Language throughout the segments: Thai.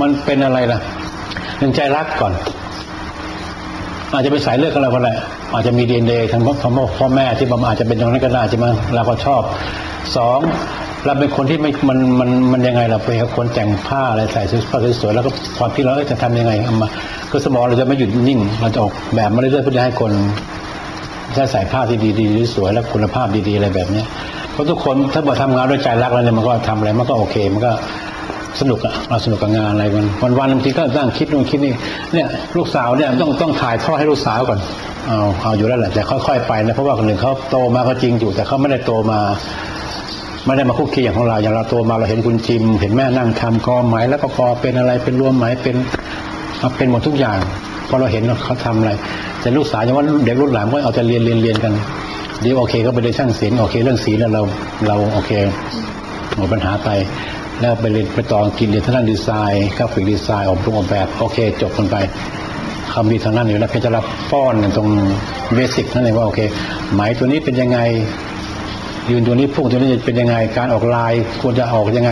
มันเป็นอะไรล่ะหนึ่งใจรักก่อน อาจจะเป็นสายเลือดกันเรก็ได้อาจจะมีดีเอ็นเอทางพ่อพ่อแม่ที่บางอาจจะเป็นตรงนั้นก็ได้ใช่ไหมเราก็ชอบสองเราเป็นคนที่ไม่มันมันมันยังไงเราเป็นคนแต่งผ้าอะไรใส่เสื้อผ้าสวยๆแล้วก็ความที่เราจะทำยังไงเอามาคือสมองเราจะไม่หยุดนิ่ง เราจะออกแบบมาเรื่อยๆเพื่อจะให้คนถ้าใส่ผ้าที่ดีๆสวยแล้วคุณภาพดีๆอะไรแบบเนี้ยเพราะทุกคนถ้าบอกทำงานด้วยใจรักแล้วเนี่ยมันก็ทำอะไรมันก็โอเค มันก็ สนุกอะเราสนุกกับงานอะไรมันวันวันบางทีก็ตั้งคิดนู่นคิดนี่เนี่ยลูกสาวเนี่ยต้องต้องถ่ายทอดให้ลูกสาวก่อนเอาเอาอยู่แล้วแหละแต่ค่อยๆไปนะเพราะว่าคนหนึ่งเขาโตมาก็จริงอยู่ แต่เขาไม่ได้โตมาไม่ได้มาคุกคีอย่างของเราอย่างเราโตมาเราเห็นคุณจิม เห็นแม่นั่งทำกอไหมแล้วก็กอเป็นอะไรเป็นรวมไหมเป็นเป็นหมดทุกอย่างพอเราเห็นเขาทำอะไร แต่ลูกสาวอย่างว่าเด็กรุ่นหลังก็เอาแต่เรียนเรียนเรียนกันเดี๋ยวโอเค ก็ไปเรียนช่างศิลป์โอเค เรื่องศิลป์แล้วเราเราโอเคหมดปัญหาไป แล้วไปเรียนไปต่อกินเรียนทางด้านดีไซน์กราฟิกดีไซน์ออกรูปออกแบบโอเค จบกันไปคำมีทางนั้นอยู่แล้วเพจะรับป้อนตรงเบสิกนั่นเองว่าโอเคหมายตัวนี้เป็นยังไง ยืนตัวนี้พุ่งตัวนี้เป็นยังไง การออกลายควรจะออกยังไง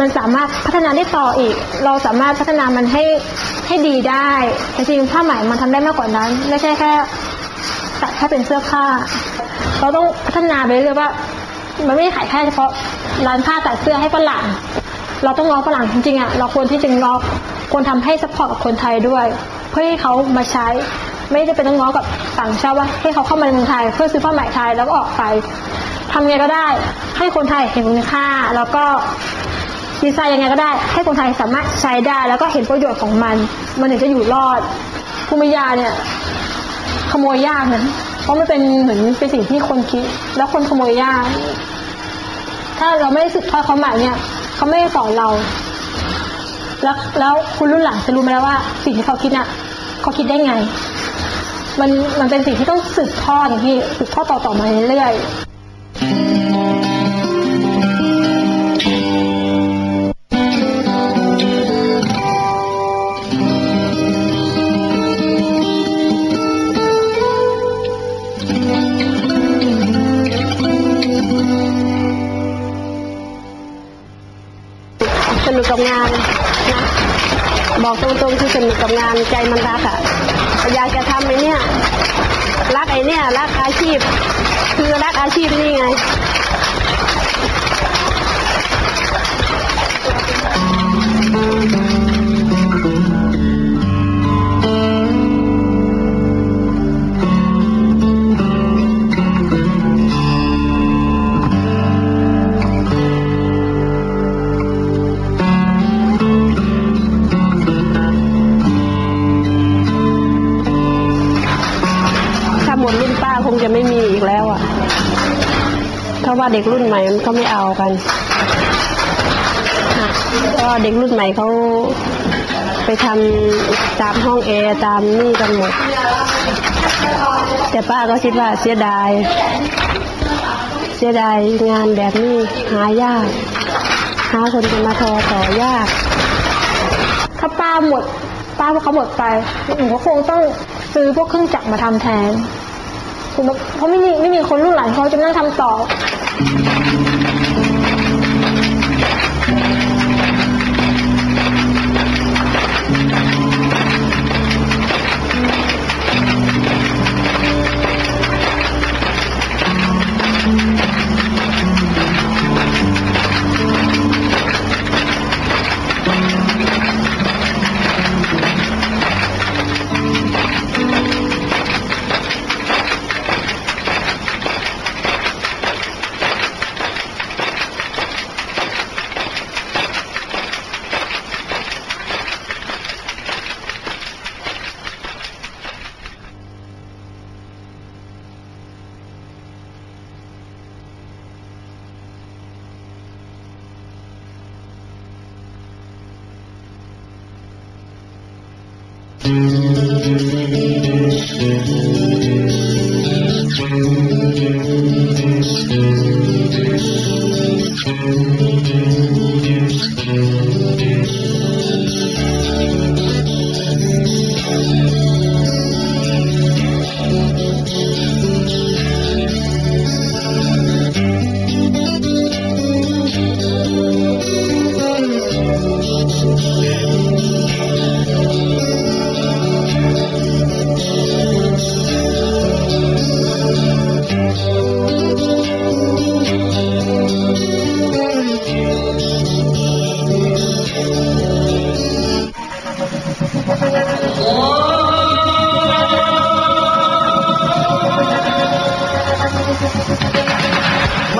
มันสามารถพัฒนาได้ต่ออีก เราสามารถพัฒนามันให้ ให้ดีได้แต่จริงผ้าไหมมันทำได้มากกว่านั้น ไม่ใช่แค่ตัดแค่เป็นเสื้อผ้า เราต้องพัฒนาไปเรื่อยว่า มันไม่ได้ขายแค่เฉพาะร้านผ้าตัดเสื้อให้ฝรั่งเราต้องง้อฝรั่งจริงๆอะเราควรที่จะง้อควรทำให้ซัพพอร์ตกับคนไทยด้วย เพื่อให้เขามาใช้ไม่ได้เป็นต้องง้อกับต่างชาติว่าให้เขาเข้ามาในเมืองไทย เพื่อซื้อผ้าไหมไทยแล้วก็ออกไปทำไงก็ได้ให้คนไทยเห็นคุณค่า แล้วก็ ดีไซน์ยังไงก็ได้ ให้คนไทยสามารถใช้ได้ แล้วก็เห็นประโยชน์ของมัน มันถึงจะอยู่รอดภูมิยาเนี่ยขโมยยากนะเพราะมันเป็นเหมือนเป็นสิ่งที่คนคิด แล้วคนขโมยยาก ถ้าเราไม่สืบทอดเขาหม่เนี่ยเขาไม่สอนเรา แล้วแล้วคุณรุ่นหลังจะรู้ไหมแล้วว่า สิ่งที่เขาคิดน่ะเขาคิดได้ไง มันมันเป็นสิ่งที่ต้องสืบทอดอย่างที่สืบทอดต่อๆมาเรื่อยๆ นุกกับงานนะบอกตรงๆที่สนุกกับงานใจมันรักอะอยากจะทำไอ้เนี่ยรักไอ้เนี่ยรักอาชีพ คือรักอาชีพนี่ไงถ้ งจะไม่มีอีกแล้วอะเพราะว่าเด็กรุ่นใหม่มันก็ไม่เอากันก็เด็กรุ่นใหม่เขาไปทำตามห้องแอร์ตามนี่กันหมด แต่ป้าก็คิดว่าเสียดาย เสียดายงานแบบนี้หายาก หาคนจะมาทอต่อยาก ถ้าป้าหมด ป้าพวกเขาหมดไปหนูก็คงต้องซื้อพวกเครื่องจักรมาทำแทน เพราะไม่มีไม่มีคนรุ่นหลังเขาจะนั่งทำต่อ เ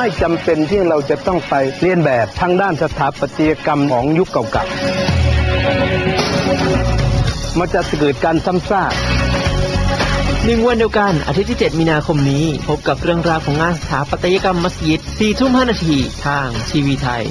ไม่จำเป็นที่เราจะต้องไปเรียนแบบทางด้านสถาปัตยกรรมของยุคเก่าๆมันจะเกิดการซ้ำซากหนึ่งวันเดียวกันอาทิตย์ที่ 7 มีนาคมนี้ พบกับเรื่องราวของงานสถาปัตยกรรมมัสยิด4ทุ่ม5นาทีทางทีวีไทย